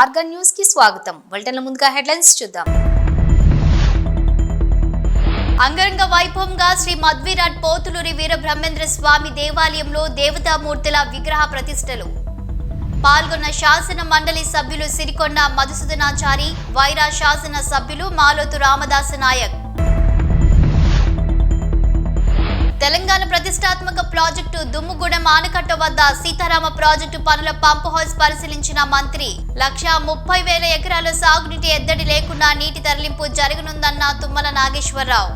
Organ న్యూస్కి స్వాగతం. బులెటిన్ల ముందుగా హెడ్లైన్స్ చూద్దాం. అంగరంగ వైభవంగా శ్రీ మధ్విరాట్ పోతులూరి వీర బ్రహ్మేంద్ర స్వామి దేవాలయంలో దేవతామూర్తుల విగ్రహ ప్రతిష్టలు. పాల్గొన్న శాసన మండలి సభ్యులు సిరికొండ మధుసూదనాచారి వైరా శాసన సభ్యులు మాలోతు రామదాస నాయక్. తెలంగాణ ప్రతిష్టాత్మక ప్రాజెక్టు దుమ్ముగూడెం ఆనకట్ట వద్ద సీతారామ ప్రాజెక్టు పనుల పంప్ హౌస్ పరిశీలించిన మంత్రి లక్ష ముప్పై వేల ఎకరాల సాగునీటి ఎద్దడి లేకుండా నీటి తరలింపు జరగనుందన్న తుమ్మల నాగేశ్వరరావు.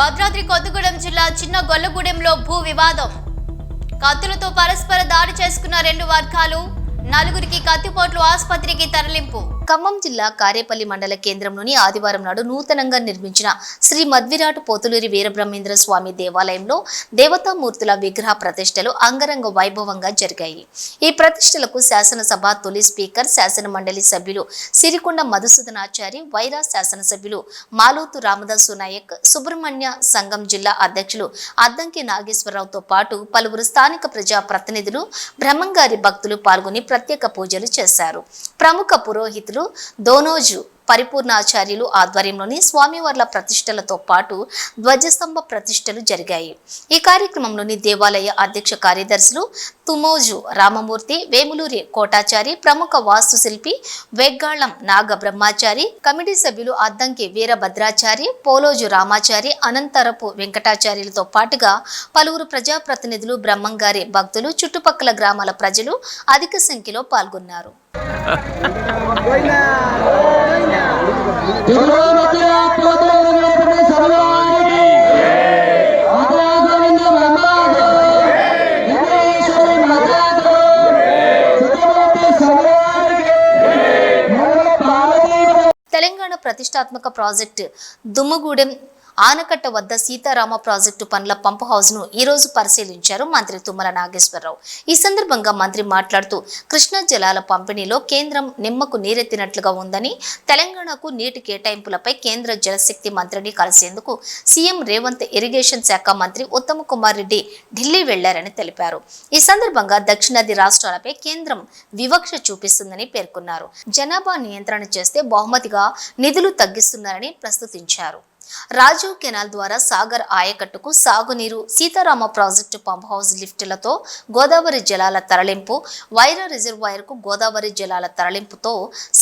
భద్రాద్రి కొత్తగూడెం జిల్లా చిన్న గొల్లగూడెంలో భూ వివాదం. కత్తులతో పరస్పర దాడి చేసుకున్న రెండు వర్గాలు నలుగురికి కత్తిపోట్లు ఆసుపత్రికి తరలింపు. ఖమ్మం జిల్లా కారేపల్లి మండల కేంద్రంలోని ఆదివారం నాడు నూతనంగా నిర్మించిన శ్రీ మద్విరాటు పోతులూరి వీరబ్రహ్మేంద్ర స్వామి దేవాలయంలో దేవతామూర్తుల విగ్రహ ప్రతిష్టలు అంగరంగ వైభవంగా జరిగాయి. ఈ ప్రతిష్టలకు శాసనసభ తొలి స్పీకర్ శాసన మండలి సభ్యులు సిరికొండ మధుసూదనాచారి వైరా శాసనసభ్యులు మాలోతు రామదాసు నాయక్ సుబ్రహ్మణ్య సంఘం జిల్లా అధ్యక్షులు అద్దంకి నాగేశ్వరరావుతో పాటు పలువురు స్థానిక ప్రజా ప్రతినిధులు బ్రహ్మంగారి భక్తులు పాల్గొని ప్రత్యేక పూజలు చేశారు. ప్రముఖ పురోహితులు దోనోజు పరిపూర్ణాచార్యులు ఆధ్వర్యంలోని స్వామివార్ల ప్రతిష్టలతో పాటు ధ్వజస్తంభ ప్రతిష్టలు జరిగాయి. ఈ కార్యక్రమంలోని దేవాలయ అధ్యక్ష కార్యదర్శులు తుమోజు రామమూర్తి వేములూరి కోటాచారి ప్రముఖ వాస్తుశిల్పి వెగ్గాళం నాగ బ్రహ్మాచారి కమిటీ సభ్యులు అద్దంకి వీరభద్రాచారి పోలోజు రామాచారి అనంతరపు వెంకటాచార్యులతో పాటుగా పలువురు ప్రజాప్రతినిధులు బ్రహ్మంగారి భక్తులు చుట్టుపక్కల గ్రామాల ప్రజలు అధిక సంఖ్యలో పాల్గొన్నారు. తెలంగాణ ప్రతిష్టాత్మక ప్రాజెక్టు దుమ్ముగూడెం ఆనకట్ట వద్ద సీతారామ ప్రాజెక్టు పనుల పంప్ హౌస్ను పరిశీలించారు మంత్రి తుమ్మల నాగేశ్వరరావు. ఈ సందర్భంగా మంత్రి మాట్లాడుతూ కృష్ణా జలాల పంపిణీలో కేంద్రం నిమ్మకు నీరెత్తినట్లుగా ఉందని తెలంగాణకు నీటి కేటాయింపులపై కేంద్ర జలశక్తి మంత్రిని కలిసేందుకు సీఎం రేవంత్ ఇరిగేషన్ శాఖ మంత్రి ఉత్తమ్ కుమార్ రెడ్డి ఢిల్లీ వెళ్ళారని తెలిపారు. ఈ సందర్భంగా దక్షిణాది రాష్ట్రాలపై కేంద్రం వివక్ష చూపిస్తుందని పేర్కొన్నారు. జనాభా నియంత్రణ చేస్తే బహుమతిగా నిధులు తగ్గిస్తున్నారని ప్రస్తుతించారు రాజీవ్ కెనాల్ ద్వారా సాగర్ ఆయకట్టుకు సాగునీరు సీతారామ ప్రాజెక్టు పంప్ హౌస్ లిఫ్టులతో గోదావరి జలాల తరలింపు వైరా రిజర్వాయర్కు గోదావరి జలాల తరలింపుతో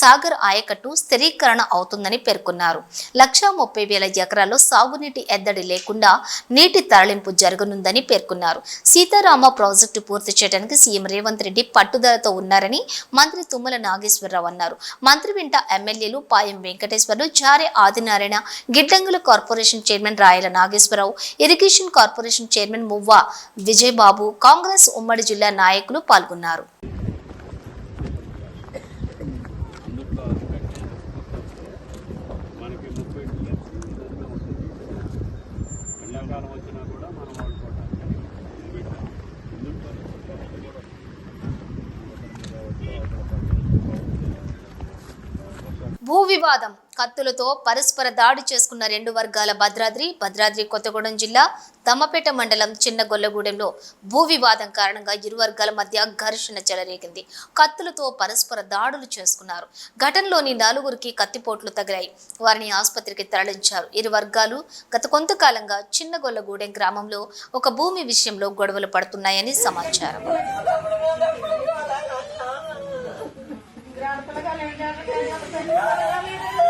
సాగర్ ఆయకట్టు స్థిరీకరణ అవుతుందని పేర్కొన్నారు. లక్షా ముప్పై వేల ఎకరాల్లో సాగునీటి ఎద్దడి లేకుండా నీటి తరలింపు జరగనుందని పేర్కొన్నారు. సీతారామ ప్రాజెక్టు పూర్తి చేయడానికి సీఎం రేవంత్ రెడ్డి పట్టుదలతో ఉన్నారని మంత్రి తుమ్మల నాగేశ్వరరావు అన్నారు. మంత్రి వెంట ఎమ్మెల్యేలు Payam Venkateswarlu Jare Adinarayana గిడ్డంగుల corporation chairman Rayala Nageswararao irrigation corporation chairman Muvva Vijayababu Congress ఉమ్మడి జిల్లా నాయకులు పాల్గొన్నారు. భూ వివాదం కత్తులతో పరస్పర దాడి చేసుకున్న రెండు వర్గాల భద్రాద్రి భద్రాద్రి కొత్తగూడెం జిల్లా దమ్మపేట మండలం చిన్న గొల్లగూడెంలో భూ వివాదం కారణంగా ఇరు వర్గాల మధ్య ఘర్షణ చెలరేగింది. కత్తులతో పరస్పర దాడులు చేసుకున్నారు. ఘటనలోని నలుగురికి కత్తిపోట్లు తగిలాయి. వారిని ఆసుపత్రికి తరలించారు. ఇరు వర్గాలు గత కొంతకాలంగా చిన్న గొల్లగూడెం గ్రామంలో ఒక భూమి విషయంలో గొడవలు పడుతున్నాయని సమాచారం. హైదరాబాద్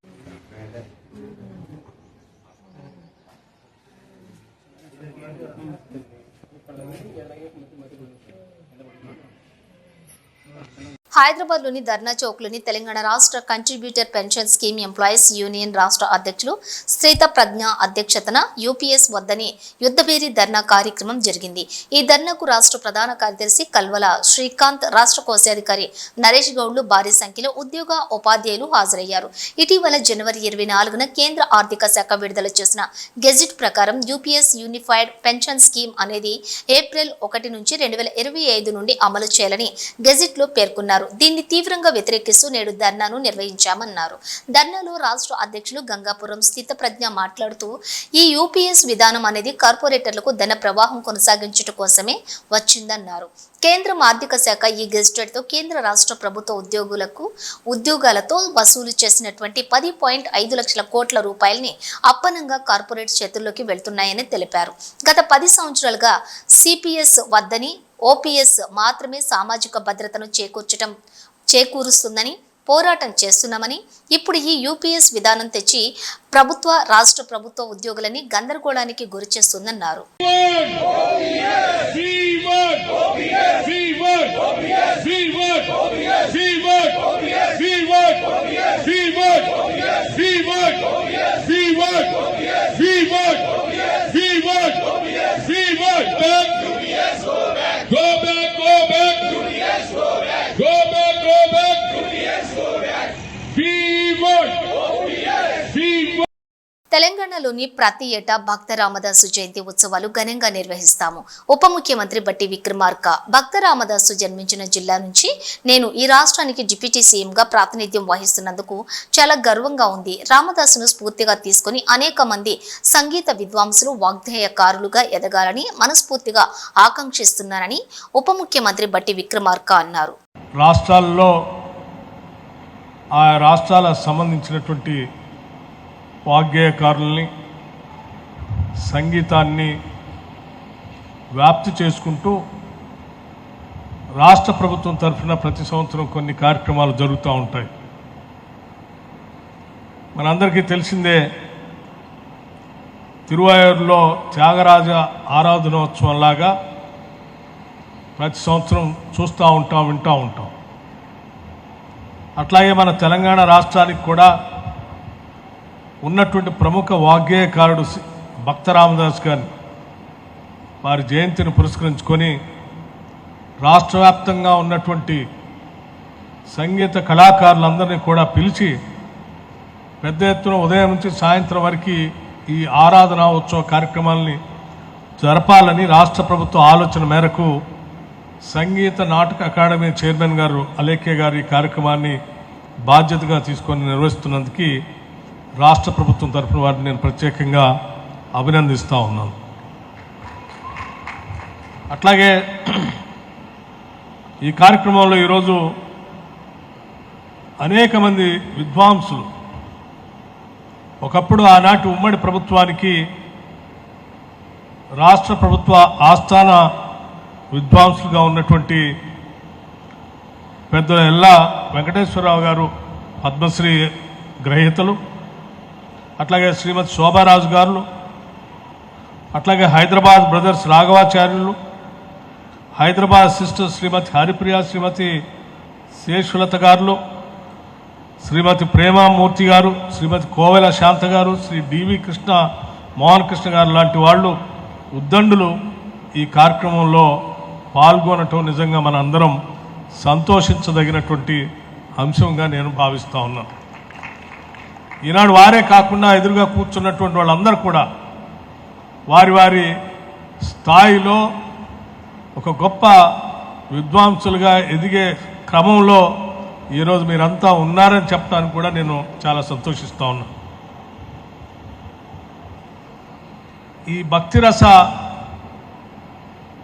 లోని ధర్నా చౌక్లోని తెలంగాణ రాష్ట్ర contributor pension scheme employees union రాష్ట్ర అధ్యక్షులు శ్రీత ప్రజ్ఞ అధ్యక్షతన యూపీఎస్ వద్దని యుద్ధభేరి ధర్నా కార్యక్రమం జరిగింది. ఈ ధర్నాకు రాష్ట్ర ప్రధాన కార్యదర్శి కల్వల శ్రీకాంత్ రాష్ట్ర కోశాధికారి నరేష్ గౌడ్లు భారీ సంఖ్యలో ఉద్యోగ ఉపాధ్యాయులు హాజరయ్యారు. ఇటీవల జనవరి ఇరవై నాలుగున కేంద్ర ఆర్థిక శాఖ విడుదల చేసిన గెజిట్ ప్రకారం యూపీఎస్ యూనిఫైడ్ పెన్షన్ స్కీమ్ అనేది ఏప్రిల్ ఒకటి నుంచి రెండు వేల ఇరవై ఐదు నుండి అమలు చేయాలని గెజిట్లో పేర్కొన్నారు. దీన్ని తీవ్రంగా వ్యతిరేకిస్తూ నేడు ధర్నాను నిర్వహించామన్నారు. ధర్నాలో రాష్ట్ర అధ్యక్షులు గంగాపురం స్థిత ప్రజ్ఞ మాట్లాడుతూ ఈ యూపీఎస్ విధానం అనేది కార్పొరేటర్లకు ధన ప్రవాహం కొనసాగించడం కోసమే వచ్చిందన్నారు. కేంద్రం ఆర్థిక శాఖ ఈ గెజిటెడ్తో కేంద్ర రాష్ట్ర ప్రభుత్వ ఉద్యోగులకు ఉద్యోగాలతో వసూలు చేసినటువంటి పది పాయింట్ ఐదు లక్షల కోట్ల రూపాయలని అప్పనంగా కార్పొరేట్ చేతుల్లోకి వెళ్తున్నాయని తెలిపారు. గత పది సంవత్సరాలుగా సిపిఎస్ వద్దని ఓపీఎస్ మాత్రమే సామాజిక భద్రతను చేకూర్చడం చేకూరుస్తుందని పోరాటం చేస్తున్నామని ఇప్పుడు ఈ యూపీఎస్ విధానం తెచ్చి ప్రభుత్వ రాష్ట్ర ప్రభుత్వ ఉద్యోగులని గందరగోళానికి గురి చేస్తుందన్నారు We work! తెలంగాణలోని ప్రతి ఏటా భక్త రామదాసు జయంతి ఉత్సవాలు ఘనంగా నిర్వహిస్తాము. ఉప ముఖ్యమంత్రి బట్టి విక్రమార్క భక్త రామదాసు జన్మించిన జిల్లా నుంచి నేను ఈ రాష్ట్రానికి డిప్యూటీ సీఎంగా ప్రాతినిధ్యం వహిస్తున్నందుకు చాలా గర్వంగా ఉంది. రామదాసును స్ఫూర్తిగా తీసుకుని అనేక మంది సంగీత విద్వాంసులు వాగ్దేయకారులుగా ఎదగాలని మనస్ఫూర్తిగా ఆకాంక్షిస్తున్నానని ఉప ముఖ్యమంత్రి బట్టి విక్రమార్క అన్నారు. రాష్ట్రాల్లో ఆ రాష్ట్రాలకు సంబంధించినటువంటి వాగ్గేయకారుల్ని సంగీతాన్ని వ్యాప్తి చేసుకుంటూ రాష్ట్ర ప్రభుత్వం తరఫున ప్రతి సంవత్సరం కొన్ని కార్యక్రమాలు జరుగుతూ ఉంటాయి. మనందరికీ తెలిసిందే తిరువాయూరులో త్యాగరాజ ఆరాధనోత్సవం లాగా ప్రతి సంవత్సరం చూస్తూ ఉంటాం వింటూ ఉంటాం. అట్లాగే మన తెలంగాణ రాష్ట్రానికి కూడా ఉన్నటువంటి ప్రముఖ వాగ్గేయకారుడు భక్త రామదాస్ గారిని వారి జయంతిని పురస్కరించుకొని రాష్ట్ర వ్యాప్తంగా ఉన్నటువంటి సంగీత కళాకారులందరినీ కూడా పిలిచి పెద్ద ఎత్తున ఉదయం నుంచి సాయంత్రం వరకు ఈ ఆరాధన ఉత్సవ కార్యక్రమాలని జరపాలని రాష్ట్ర ప్రభుత్వ ఆలోచన మేరకు సంగీత నాటక అకాడమీ చైర్మన్ గారు అలేఖ్య గారు ఈ కార్యక్రమాన్ని బాధ్యతగా తీసుకొని నిర్వహిస్తున్నందుకు రాష్ట్ర ప్రభుత్వం తరఫున వారిని నేను ప్రత్యేకంగా అభినందిస్తూ ఉన్నాను. అట్లాగే ఈ కార్యక్రమంలో ఈరోజు అనేక మంది విద్వాంసులు ఒకప్పుడు ఆనాటి ఉమ్మడి ప్రభుత్వానికి రాష్ట్ర ప్రభుత్వ ఆస్థాన విద్వాంసులుగా ఉన్నటువంటి పెద్ద ఎల్లా వెంకటేశ్వరరావు గారు పద్మశ్రీ గ్రహీతలు అట్లాగే శ్రీమతి శోభారాజు గారు అట్లాగే హైదరాబాద్ బ్రదర్స్ రాఘవాచార్యులు హైదరాబాద్ సిస్టర్ శ్రీమతి హరిప్రియ శ్రీమతి శేషులత గారులు శ్రీమతి ప్రేమామూర్తి గారు శ్రీమతి కోవెల శాంత గారు శ్రీ డివి కృష్ణ మోహన్ కృష్ణ గారు లాంటి వాళ్ళు ఉద్దండులు ఈ కార్యక్రమంలో పాల్గొనటం నిజంగా మన అందరం సంతోషించదగినటువంటి అంశంగా నేను భావిస్తూ ఉన్నాను. ఈనాడు వారే కాకుండా ఎదురుగా కూర్చున్నటువంటి వాళ్ళందరూ కూడా వారి వారి స్థాయిలో ఒక గొప్ప విద్వాంసులుగా ఎదిగే క్రమంలో ఈరోజు మీరంతా ఉన్నారని చెప్పడానికి కూడా నేను చాలా సంతోషిస్తూ ఉన్నాను ఈ భక్తిరస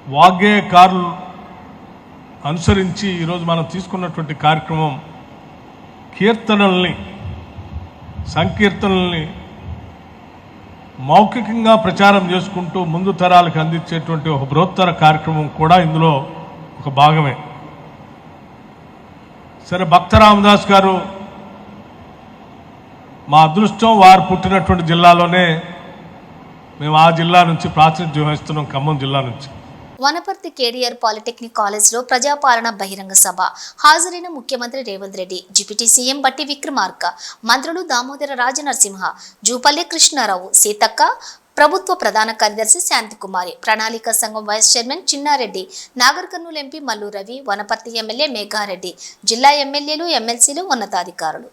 వాగ్గేయకారులు అనుసరించి ఈరోజు మనం తీసుకున్నటువంటి కార్యక్రమం కీర్తనల్ని సంకీర్తనల్ని మౌఖికంగా ప్రచారం చేసుకుంటూ ముందు తరాలకు అందించేటువంటి ఒక బృహత్తర కార్యక్రమం కూడా ఇందులో ఒక భాగమే. సరే భక్త రామదాస్ గారు మా అదృష్టం వారు పుట్టినటువంటి జిల్లాలోనే మేము ఆ జిల్లా నుంచి ప్రాతినిధ్యం వహిస్తున్నాం ఖమ్మం జిల్లా నుంచి. వనపర్తి కేడీఆర్ పాలిటెక్నిక్ కాలేజ్లో ప్రజాపాలన బహిరంగ సభ. హాజరైన ముఖ్యమంత్రి రేవంత్ రెడ్డి డిప్యూటీ సీఎం బట్టి విక్రమార్క మంత్రులు దామోదర రాజనరసింహ జూపల్లి కృష్ణారావు సీతక్క ప్రభుత్వ ప్రధాన కార్యదర్శి శాంతికుమారి ప్రణాళిక సంఘం vice chairman Chinnareddy Nagar Kurnool MP Mallu Ravi Wanaparthy MLA Meghareddy జిల్లా ఎమ్మెల్యేలు ఎమ్మెల్సీలు ఉన్నతాధికారులు.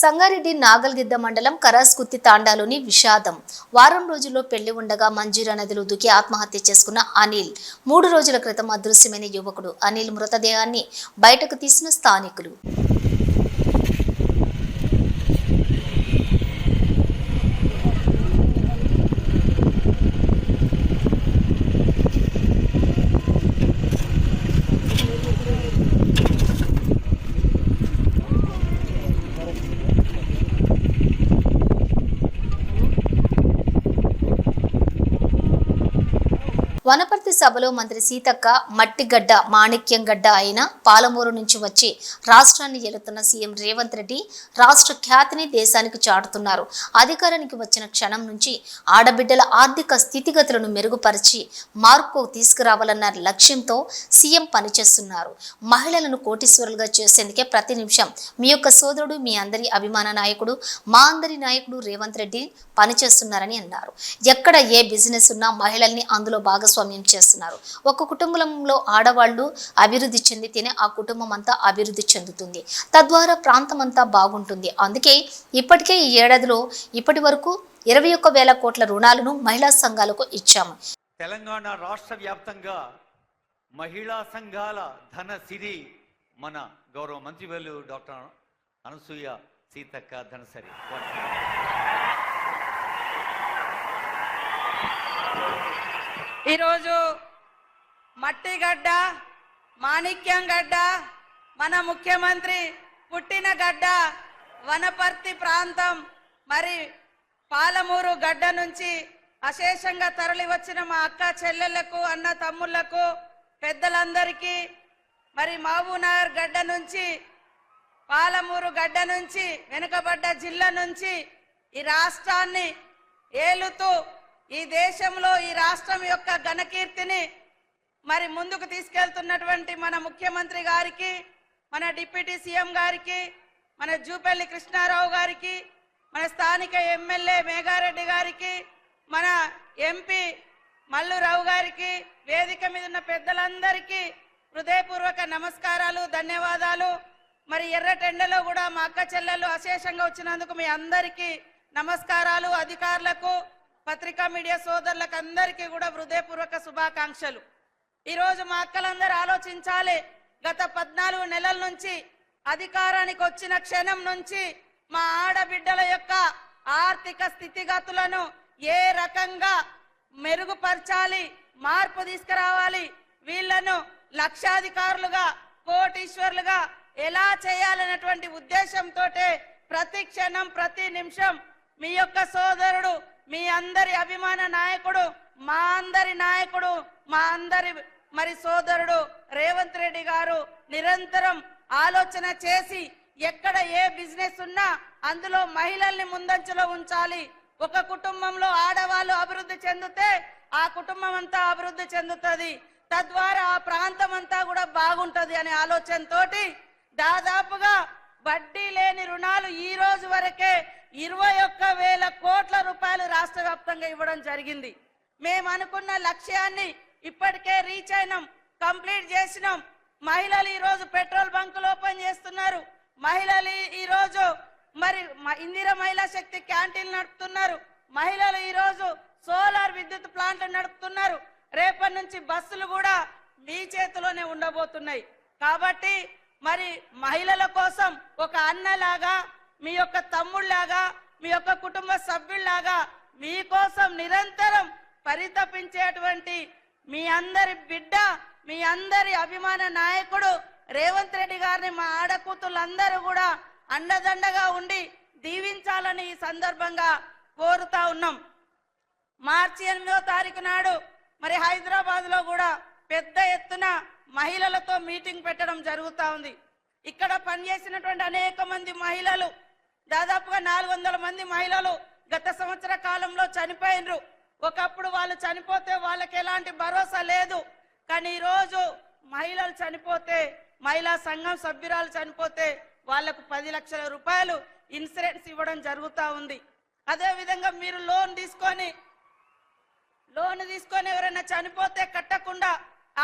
సంగారెడ్డి నాగల్గిద్ద మండలం కరాస్కుత్తి తాండాలోని విషాదం. వారం రోజుల్లో పెళ్ళి ఉండగా మంజీరా నదిలో దుకి ఆత్మహత్య చేసుకున్న అనిల్. మూడు రోజుల క్రితం అదృశ్యమైన యువకుడు. అనిల్ మృతదేహాన్ని బయటకు తీసిన స్థానికులు. వనపర్తి సభలో మంత్రి సీతక్క మట్టిగడ్డ మాణిక్యం గడ్డ అయిన పాలమూరు నుంచి వచ్చి రాష్ట్రాన్ని ఏలుతున్న సీఎం రేవంత్ రెడ్డి రాష్ట్ర ఖ్యాతిని దేశానికి చాటుతున్నారు. అధికారానికి వచ్చిన క్షణం నుంచి ఆడబిడ్డల ఆర్థిక స్థితిగతులను మెరుగుపరిచి మార్పు తీసుకురావాలన్న లక్ష్యంతో సీఎం పనిచేస్తున్నారు. మహిళలను కోటీశ్వరులుగా చేసేందుకే ప్రతి నిమిషం మీ యొక్క సోదరుడు మీ అందరి అభిమాన నాయకుడు మా అందరి నాయకుడు రేవంత్ రెడ్డి పనిచేస్తున్నారని అన్నారు. ఎక్కడ ఏ బిజినెస్ ఉన్నా మహిళల్ని అందులో భాగస్వామ్యం చేస్తున్నారు. ఒక కుటుంబంలో ఆడవాళ్ళు అభివృద్ధి చెందితేనే ఆ కుటుంబం అంతా అభివృద్ధి చెందుతుంది. తద్వారా ప్రాంతం అంతా బాగుంటుంది. అందుకే ఇప్పటికే ఈ ఏడాదిలో ఇప్పటి వరకు ఇరవై ఒక్క వేల కోట్ల రుణాలను మహిళా సంఘాలకు ఇచ్చాము. తెలంగాణ రాష్ట్ర వ్యాప్తంగా మహిళా సంఘాల ధన సిరి మన గౌరవ మంత్రివర్యులు డాక్టర్ అనసూయ సీతక్క ధనసరి. ఈరోజు మట్టిగడ్డ మాణిక్యం గడ్డ మన ముఖ్యమంత్రి పుట్టిన గడ్డ వనపర్తి ప్రాంతం మరి పాలమూరు గడ్డ నుంచి అశేషంగా తరలి వచ్చిన మా అక్క చెల్లెళ్ళకు అన్న తమ్ముళ్ళకు పెద్దలందరికీ మరి మహబూనగర్ గడ్డ నుంచి పాలమూరు గడ్డ నుంచి వెనుకబడ్డ జిల్లా నుంచి ఈ రాష్ట్రాన్ని ఏలుతూ ఈ దేశంలో ఈ రాష్ట్రం యొక్క ఘనకీర్తిని మరి ముందుకు తీసుకెళ్తున్నటువంటి మన ముఖ్యమంత్రి గారికి మన డిప్యూటీ సీఎం గారికి మన జూపల్లి కృష్ణారావు గారికి మన స్థానిక ఎమ్మెల్యే మేఘారెడ్డి గారికి మన ఎంపీ మల్లురావు గారికి వేదిక మీద ఉన్న పెద్దలందరికీ హృదయపూర్వక నమస్కారాలు ధన్యవాదాలు. మరి ఎర్రటెండలో కూడా మా అక్క చెల్లెలు అశేషంగా వచ్చినందుకు మీ అందరికీ నమస్కారాలు అధికారులకు పత్రికా మీడియా సోదరులకు అందరికీ కూడా హృదయపూర్వక శుభాకాంక్షలు. ఈరోజు మా అక్కలందరూ ఆలోచించాలి. గత పద్నాలుగు నెలల నుంచి అధికారానికి వచ్చిన క్షణం నుంచి మా ఆడబిడ్డల యొక్క ఆర్థిక స్థితిగతులను ఏ రకంగా మెరుగుపరచాలి మార్పు తీసుకురావాలి వీళ్ళను లక్షాధికారులుగా కోటీశ్వర్లుగా ఎలా చేయాలనేటువంటి ఉద్దేశంతో ప్రతి క్షణం ప్రతి నిమిషం మీ యొక్క సోదరుడు మీ అందరి అభిమాన నాయకుడు మా అందరి నాయకుడు మా అందరి మరి సోదరుడు రేవంత్ రెడ్డి గారు నిరంతరం ఆలోచన చేసి ఎక్కడ ఏ బిజినెస్ ఉన్నా అందులో మహిళల్ని ముందంజలో ఉంచాలి. ఒక కుటుంబంలో ఆడవాళ్ళు అభివృద్ధి చెందితే ఆ కుటుంబం అంతా అభివృద్ధి చెందుతుంది. తద్వారా ఆ ప్రాంతం అంతా కూడా బాగుంటది అనే ఆలోచనతోటి దాదాపుగా వడ్డీ లేని రుణాలు ఈ రోజు వరకే ఇరవై ఒక్క వేల రాష్ట్ర ఇవ్వడం జరిగింది. మేము అనుకున్న లక్ష్యాన్ని ఇప్పటికే రీచ్ అయినాం కంప్లీట్ చేసినాం. మహిళలు ఈ రోజు పెట్రోల్ బంకులు ఓపెన్ చేస్తున్నారు. మహిళలు ఈ- రోజు మరి ఇందిర మహిళా శక్తి క్యాంటీన్లు నడుపుతున్నారు. మహిళలు ఈ రోజు సోలార్ విద్యుత్ ప్లాంట్లు నడుపుతున్నారు. రేపటి నుంచి బస్సులు కూడా మీ చేతిలోనే ఉండబోతున్నాయి. కాబట్టి మరి మహిళల కోసం ఒక అన్నలాగా మీ యొక్క తమ్ముళ్ళాగా మీ యొక్క కుటుంబ సభ్యుల్లాగా మీకోసం నిరంతరం పరితపించేటువంటి మీ అందరి బిడ్డ మీ అందరి అభిమాన నాయకుడు రేవంత్ రెడ్డి గారిని మా ఆడకూతులందరూ కూడా అండదండగా ఉండి దీవించాలని ఈ సందర్భంగా కోరుతా ఉన్నాం. మార్చి ఎనిమిదో తారీఖు నాడు మరి హైదరాబాద్లో కూడా పెద్ద ఎత్తున మహిళలతో మీటింగ్ పెట్టడం జరుగుతూ ఉంది. ఇక్కడ పనిచేసినటువంటి అనేక మంది మహిళలు దాదాపుగా నాలుగు వందల మంది మహిళలు గత సంవత్సర కాలంలో చనిపోయినరు. ఒకప్పుడు వాళ్ళు చనిపోతే వాళ్ళకి ఎలాంటి భరోసా లేదు. కానీ ఈ రోజు మహిళలు చనిపోతే మహిళా సంఘం సభ్యురాలు చనిపోతే వాళ్ళకు పది లక్షల రూపాయలు ఇన్సూరెన్స్ ఇవ్వడం జరుగుతూ ఉంది. అదేవిధంగా మీరు లోన్ తీసుకొని లోన్ తీసుకొని ఎవరైనా చనిపోతే కట్టకుండా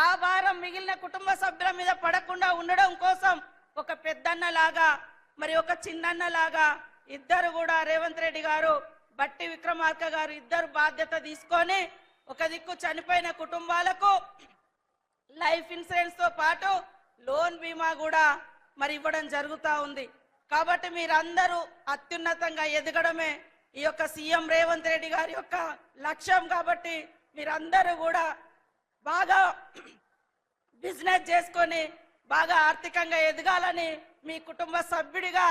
ఆ భారం మిగిలిన కుటుంబ సభ్యుల మీద పడకుండా ఉండడం కోసం ఒక పెద్దన్న లాగా మరి ఒక చిన్నన్నలాగా ఇద్దరు కూడా రేవంత్ రెడ్డి గారు బట్టి విక్రమార్క గారు ఇద్దరు బాధ్యత తీసుకొని ఒక దిక్కు చనిపోయిన కుటుంబాలకు లైఫ్ ఇన్సూరెన్స్తో పాటు లోన్ బీమా కూడా మరి ఇవ్వడం జరుగుతూ ఉంది. కాబట్టి మీరందరూ అత్యున్నతంగా ఎదగడమే ఈ యొక్క సీఎం రేవంత్ రెడ్డి గారి యొక్క లక్ష్యం కాబట్టి మీరందరూ కూడా బాగా బిజినెస్ చేసుకొని బాగా ఆర్థికంగా ఎదగాలని మీ కుటుంబ సభ్యుడిగా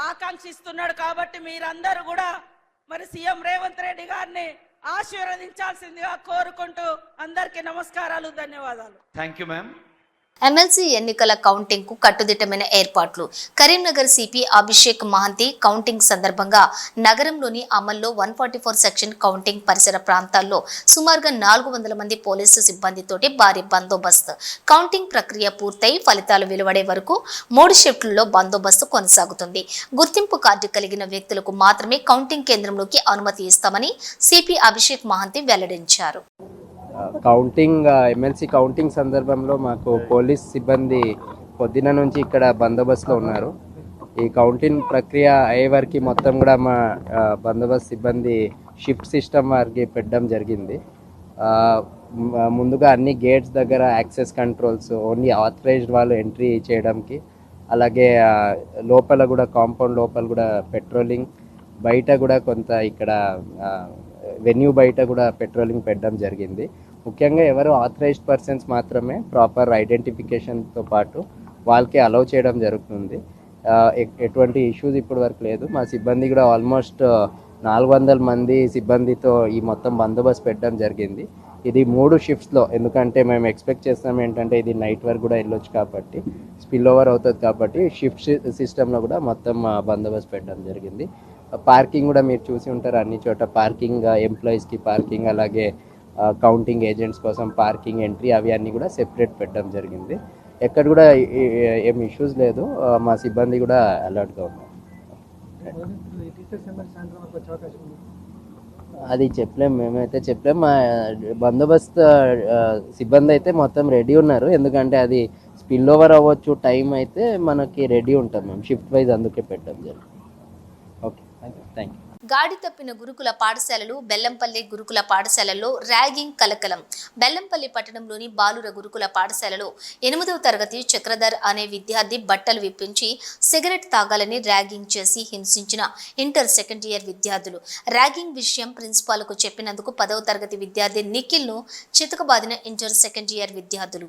ఆకాంక్షిస్తున్నాడు కాబట్టి మీరందరూ కూడా మరి సీఎం రేవంత్ రెడ్డి గారిని ఆశీర్వదించాల్సిందిగా కోరుకుంటూ అందరికీ నమస్కారాలు ధన్యవాదాలు. థ్యాంక్ యూ మ్యామ్ ఎమ్మెల్సీ ఎన్నికల కౌంటింగ్కు కట్టుదిట్టమైన ఏర్పాట్లు. కరీంనగర్ సిపి అభిషేక్ మహంతి కౌంటింగ్ సందర్భంగా నగరంలోని అమల్లో one forty four section counting పరిసర ప్రాంతాల్లో సుమారుగా నాలుగు వందల మంది పోలీసు సిబ్బందితోటి భారీ బందోబస్తు. కౌంటింగ్ ప్రక్రియ పూర్తయి ఫలితాలు వెలువడే వరకు మూడు షిఫ్టుల్లో బందోబస్తు కొనసాగుతుంది. గుర్తింపు కార్డు కలిగిన వ్యక్తులకు మాత్రమే కౌంటింగ్ కేంద్రంలోకి అనుమతి ఇస్తామని సిపి అభిషేక్ మహంతి వెల్లడించారు. కౌంటింగ్ ఎమ్మెల్సీ కౌంటింగ్ సందర్భంలో మాకు పోలీస్ సిబ్బంది పొద్దున నుంచి ఇక్కడ బందోబస్తులో ఉన్నారు. ఈ కౌంటింగ్ ప్రక్రియ అయ్యే వరకు మొత్తం కూడా మా బందోబస్తు సిబ్బంది షిఫ్ట్ సిస్టమ్ వారికి పెట్టడం జరిగింది. ముందుగా అన్ని గేట్స్ దగ్గర యాక్సెస్ కంట్రోల్స్ ఓన్లీ ఆథరైజ్డ్ వాళ్ళు ఎంట్రీ చేయడానికి అలాగే లోపల కూడా కాంపౌండ్ లోపల కూడా పెట్రోలింగ్ బయట కూడా కొంత ఇక్కడ వెన్యూ బయట కూడా పెట్రోలింగ్ పెట్టడం జరిగింది. ముఖ్యంగా ఎవరు ఆథరైజ్డ్ పర్సన్స్ మాత్రమే ప్రాపర్ ఐడెంటిఫికేషన్తో పాటు వాళ్ళకి అలౌ చేయడం జరుగుతుంది. ఎటువంటి ఇష్యూస్ ఇప్పటి వరకు లేదు. మా సిబ్బంది కూడా ఆల్మోస్ట్ నాలుగు వందల మంది సిబ్బందితో ఈ మొత్తం బందోబస్తు పెట్టడం జరిగింది. ఇది మూడు షిఫ్ట్స్లో ఎందుకంటే మేము ఎక్స్పెక్ట్ చేస్తాం ఏంటంటే ఇది నైట్ వరకు కూడా వెళ్ళొచ్చు కాబట్టి స్పిల్ ఓవర్ అవుతుంది కాబట్టి షిఫ్ట్ సిస్టంలో కూడా మొత్తం బందోబస్తు పెట్టడం జరిగింది. పార్కింగ్ కూడా మీరు చూసి ఉంటారు. అన్ని చోట పార్కింగ్ ఎంప్లాయీస్కి పార్కింగ్ అలాగే కౌంటింగ్ ఏజెంట్స్ కోసం పార్కింగ్ ఎంట్రీ అవి అన్నీ కూడా సెపరేట్ పెట్టడం జరిగింది. ఎక్కడ కూడా ఏం ఇష్యూస్ లేదు. మా సిబ్బంది కూడా అలర్ట్గా ఉన్నారు. అది చెప్పలేము మేమైతే చెప్పలేం. మా బందోబస్తు సిబ్బంది అయితే మొత్తం రెడీ ఉన్నారు. ఎందుకంటే అది స్పిల్ ఓవర్ అవ్వచ్చు టైం అయితే మనకి రెడీ ఉంటాం మేము. షిఫ్ట్ వైజ్ అందుకే పెట్టడం జరిగింది. థ్యాంక్ యూ గాడి తప్పిన గురుకుల పాఠశాలలు బెల్లంపల్లి గురుకుల పాఠశాలల్లో ర్యాగింగ్ కలకలం. బెల్లంపల్లి పట్టణంలోని బాలుర గురుకుల పాఠశాలలో ఎనిమిదవ తరగతి చక్రధర్ అనే విద్యార్థి బట్టలు విప్పించి సిగరెట్ తాగాలని ర్యాగింగ్ చేసి హింసించిన ఇంటర్ సెకండ్ ఇయర్ విద్యార్థులు. ర్యాగింగ్ విషయం ప్రిన్సిపాల్కు చెప్పినందుకు పదవ తరగతి విద్యార్థి నిఖిల్ను చితకబాదిన ఇంటర్ సెకండ్ ఇయర్ విద్యార్థులు.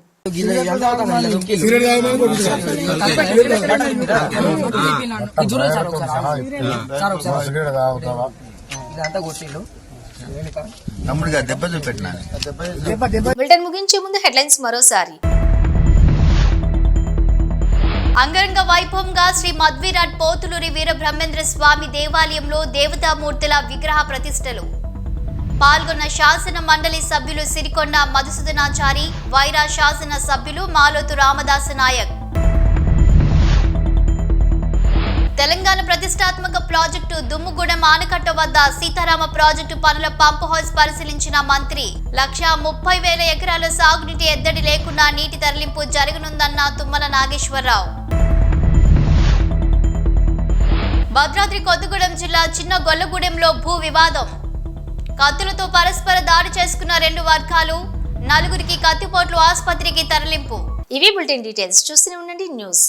తమ్ముడిగా దెబ్బ చూపెట్టినా బులెటిన్ ముగించే ముందు హెడ్లైన్స్ మరోసారి. అంగరంగ వైభవంగా శ్రీ మధ్విరాట్ పోతులూరి వీర బ్రహ్మేంద్ర స్వామి దేవాలయంలో దేవతామూర్తుల విగ్రహ ప్రతిష్టలు. పాల్గొన్న శాసన మండలి సభ్యులు సిరికొండ మధుసూదనాచారి వైరా శాసన సభ్యులు మాలోతు రామదాస నాయక్. తెలంగాణ ప్రతిష్టాత్మక ప్రాజెక్టు దుమ్ముగూడెం ఆనకట్ట వద్ద సీతారామ ప్రాజెక్టు పనుల పంప్ హౌస్ పరిశీలించిన మంత్రి లక్షా ముప్పై వేల ఎకరాల సాగునీటి ఎద్దడి లేకుండా నీటి తరలింపు జరగనుందన్న తుమ్మల నాగేశ్వరరావు. భద్రాద్రి కొత్తగూడెం జిల్లా చిన్న గొల్లగూడెంలో భూ వివాదం. కత్తులతో పరస్పర దాడి చేసుకున్న రెండు వర్గాలు నలుగురికి కత్తిపోట్లు ఆసుపత్రికి తరలింపు. ఇవి బులెటిన్ డీటెయిల్స్. చూస్తూనే ఉండండి. న్యూస్.